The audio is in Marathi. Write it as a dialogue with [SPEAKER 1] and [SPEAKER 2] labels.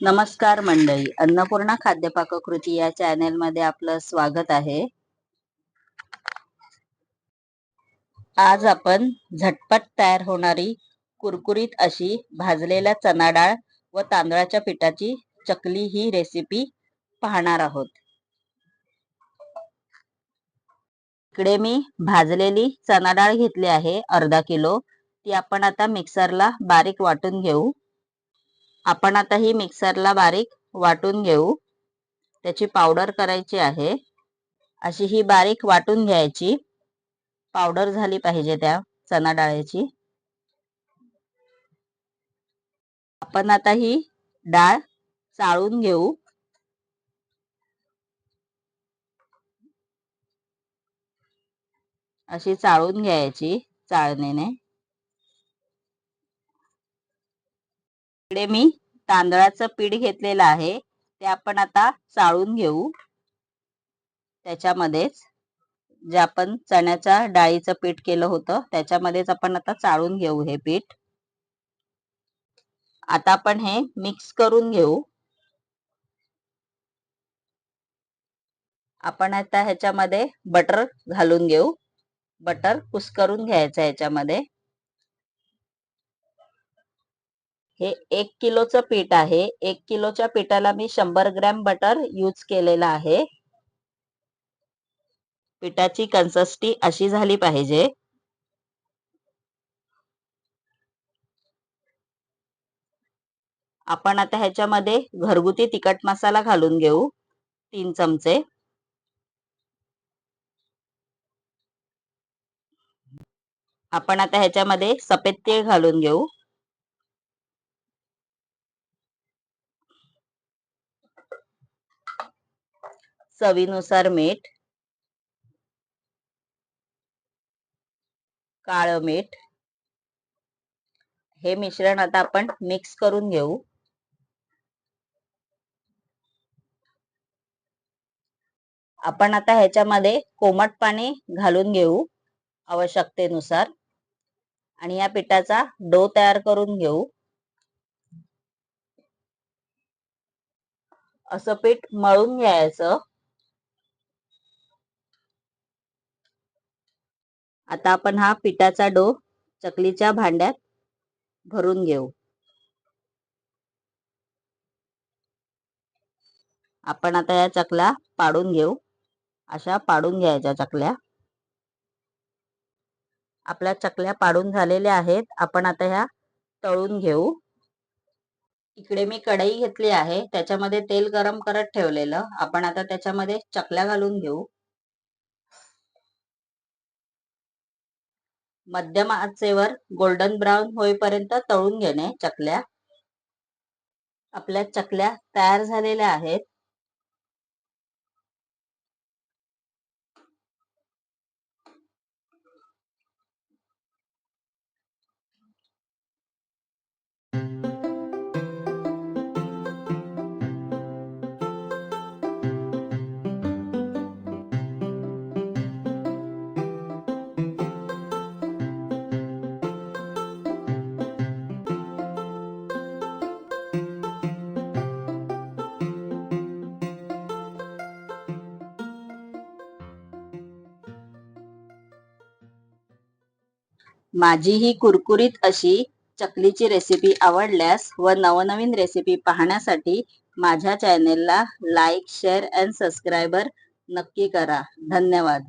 [SPEAKER 1] नमस्कार मंडळी. अन्नपूर्णा खाद्यपाक कृती या चॅनेल मध्ये आपलं स्वागत आहे. आज आपण झटपट तयार होणारी कुरकुरीत अशी भाजलेल्या चना डाळ व तांदळाच्या पिठाची चकली ही रेसिपी पाहणार आहोत. इकडे मी भाजलेली चना डाळ घेतली आहे अर्धा किलो. ती आपण आता मिक्सरला बारीक वाटून घेऊ. आपण आता ही मिक्सरला बारीक वाटून घेऊ. त्याची पावडर करायची आहे. अशी ही बारीक वाटून घ्यायची. पावडर झाली पाहिजे त्या चना डाळीची आपण आता ही डाळ चाळून घेऊ. अशी चाळून घ्यायची चाळणीने. इकडे मी तांदळाचं पीठ घेतलेलं आहे. ते आपण आता चाळून घेऊ. त्याच्यामध्येच जे आपण चण्याच्या डाळीचं पीठ केलं होतं त्याच्यामध्येच आपण आता चाळून घेऊ हे पीठ. आता आपण हे मिक्स करून घेऊ. आपण आता ह्याच्यामध्ये बटर घालून घेऊ. बटर कुस्करून घ्यायचं ह्याच्यामध्ये. हे एक किलोचं पीठ आहे. एक किलोच्या पिठाला मी शंभर ग्रॅम बटर यूज केलेला आहे. पिठाची कन्सिस्टी अशी झाली पाहिजे. आपण आता ह्याच्यामध्ये घरगुती तिखट मसाला घालून घेऊ. तीन चमचे. आपण आता ह्याच्यामध्ये सफेद तीळ घालून घेऊ. चवीनुसार मीठ. काळं मीठ. हे मिश्रण आता आपण मिक्स करून घेऊ. आपण आता ह्याच्यामध्ये कोमट पाणी घालून घेऊ आवश्यकतेनुसार. आणि या पिठाचा डो तयार करून घेऊ. असं पीठ मळून घ्यायचं. आता आपण हा पिठाचा डो चकलीच्या भांड्यात भरून घेऊ. आपण आता या चकल्या पाडून घेऊ. अशा पाडून घ्यायच्या चकल्या. आपल्या चकल्या पाडून झालेल्या आहेत. आपण आता ह्या तळून घेऊ. इकडे मी कढई घेतली आहे. त्याच्यामध्ये तेल गरम करत ठेवलेलं. आपण आता त्याच्यामध्ये चकल्या घालून घेऊ. मध्यम आचेवर गोल्डन ब्राऊन होईपर्यंत तळून घेणे चकल्या. आपल्या चकल्या तयार झालेल्या आहेत. माझी ही कुरकुरीत अशी चकलीची रेसिपी आवडल्यास व नवनवीन रेसिपी पाहण्यासाठी माझ्या चॅनेलला लाईक शेअर अँड सबस्क्रायबर नक्की करा. धन्यवाद.